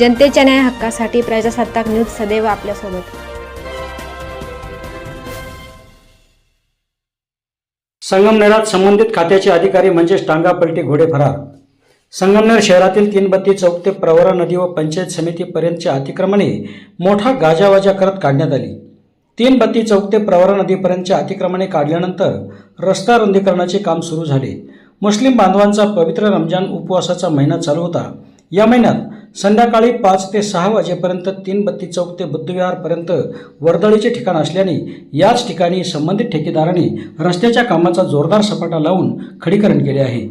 जनतेच्या न्याय हक्कासाठी प्रजासत्ताक न्यूज सदैव आपल्यासोबत. संगमनेरात संबंधित खात्याचे अधिकारी म्हणजेच टांगापलटी घोडे फरार. संगमनेर शहरातील तीनबत्ती चौक ते प्रवरा नदी व पंचायत समितीपर्यंतच्या अतिक्रमणे मोठा गाजावाजा करत काढण्यात आली. तीन बत्ती चौक ते प्रवरा नदीपर्यंतचे अतिक्रमणे काढल्यानंतर रस्ता रुंदीकरणाचे काम सुरू झाले. मुस्लिम बांधवांचा पवित्र रमजान उपवासाचा महिना चालू होता. या महिन्यात संध्याकाळी पाच ते सहा वाजेपर्यंत तीन बत्ती चौक ते बुद्धविहारपर्यंत वर्दळीचे ठिकाण असल्याने याच ठिकाणी संबंधित ठेकेदाराने रस्त्याच्या कामाचा जोरदार सपाटा लावून खडीकरण केले आहे.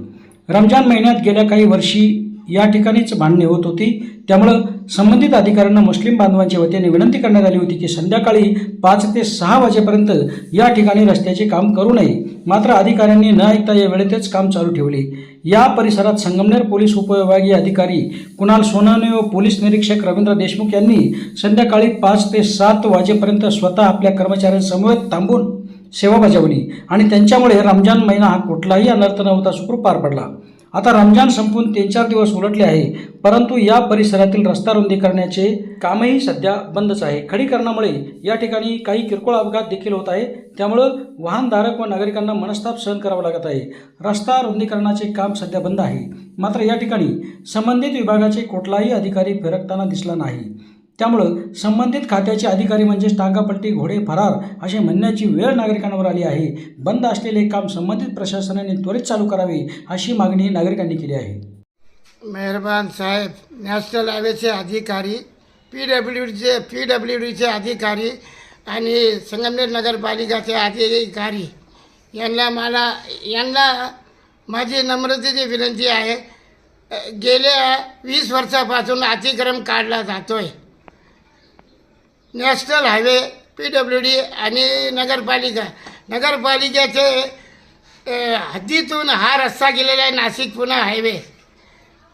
रमजान महिन्यात गेल्या काही वर्षी या ठिकाणीच मांडणी होत होती. त्यामुळं संबंधित अधिकाऱ्यांना मुस्लिम बांधवांच्या वतीने विनंती करण्यात आली होती की संध्याकाळी पाच ते सहा वाजेपर्यंत या ठिकाणी रस्त्याचे काम करू नये. मात्र अधिकाऱ्यांनी न ऐकता या वेळेतच काम चालू ठेवले. या परिसरात संगमनेर पोलीस उपविभागीय अधिकारी कुणाल सोनाने व पोलीस निरीक्षक रवींद्र देशमुख यांनी संध्याकाळी पाच ते सात वाजेपर्यंत स्वतः आपल्या कर्मचाऱ्यांसमवेत थांबून सेवा बजावली आणि त्यांच्यामुळे रमजान महिना हा कुठलाही अनर्थ न होता सुखरूप पार पडला. आता रमजान संपून तीन चार दिवस उलटले आहे परंतु या परिसरातील रस्ता रुंदी करण्याचे कामही सध्या बंदच आहे. खडीकरणामुळे या ठिकाणी काही किरकोळ अपघात देखील होत आहे त्यामुळं वाहनधारक व नागरिकांना मनस्ताप सहन करावा लागत आहे. रस्ता रुंदीकरणाचे काम सध्या बंद आहे. मात्र या ठिकाणी संबंधित विभागाचे कुठलाही अधिकारी फिरकताना दिसला नाही. त्यामुळं संबंधित खात्याचे अधिकारी म्हणजेच टांगापलटी घोडे फरार असे म्हणण्याची वेळ नागरिकांवर आली आहे. बंद असलेले काम संबंधित प्रशासनाने त्वरित चालू करावे अशी मागणी नागरिकांनी केली आहे. मेहरबान साहेब नॅशनल हायवेचे अधिकारी पी डब्ल्यू डीचे पी डब्ल्यू डीचे अधिकारी आणि संगमनेर नगरपालिकाचे अधिकारी यांना मला यांना माझी नम्रतेची विनंती आहे. गेल्या वीस वर्षापासून अतिक्रम काढला जातो आहे national highway P W D आणि नगरपालिका. नगरपालिकेचे हद्दीतून हा रस्ता गेलेला आहे नाशिक पुणे हायवे.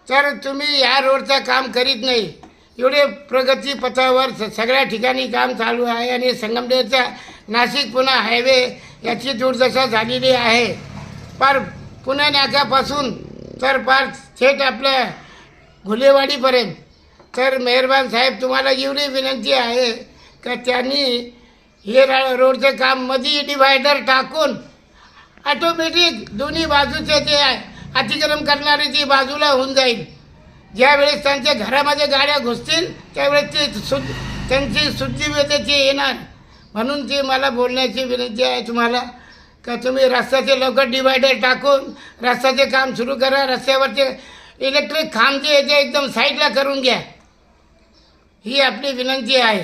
तर तुम्ही या रोडचं काम करीत नाही. एवढे प्रगती पथावर स- सगळ्या ठिकाणी काम चालू आहे आणि संगमनेरचा नाशिक पुणे हायवे याची दुर्दशा झालेली आहे. पार पुणे नाक्यापासून तर पार थेट आपल्या घुलेवाडीपर्यंत. तर मेहरबान साहेब तुम्हाला एवढी विनंती आहे का त्यांनी हे रा रोडचं काममध्ये डिवायडर टाकून ऑटोमॅटिक दोन्ही बाजूचे ते अतिक्रम करणारी ती बाजूला होऊन जाईल. ज्यावेळेस त्यांच्या घरामध्ये गाड्या घुसतील त्यावेळेस ते सु त्यांची शुद्धीमध्ये येणार. म्हणून ती मला बोलण्याची विनंती आहे तुम्हाला का तुम्ही रस्त्याचे लवकर डिवायडर टाकून रस्त्याचे काम सुरू करा रस्त्यावरचे इलेक्ट्रिक खांब जे आहे ते एकदम साईडला करून घ्या. ही आपली विनंती आहे.